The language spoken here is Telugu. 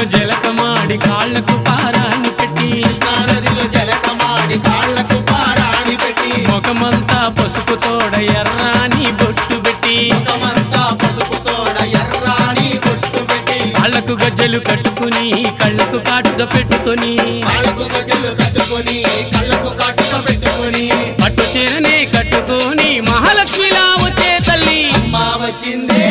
నదిలో జలకమాడి కాళ్ళకు పారాన్ని పెట్టి. కృష్ణానదిలో జలకమాడి కాళ్ళకు పారాన్ని పెట్టి. ముఖమంతా పసుపు తోడ ఎర్రాని బొట్టు పెట్టి. ముఖమంతా పసుపు తోడ ఎర్రాని బొట్టు పెట్టి. కాళ్ళకు గజ్జలు కట్టుకుని కళ్ళకు కాటుక పెట్టుకొని. కాళ్ళకు గజ్జలు కట్టుకొని కళ్ళకు కాటుక పెట్టుకొని. పట్టు చీరనే కట్టుకొని మహాలక్ష్మిలా వచ్చే తల్లి. అమ్మ వచ్చిందే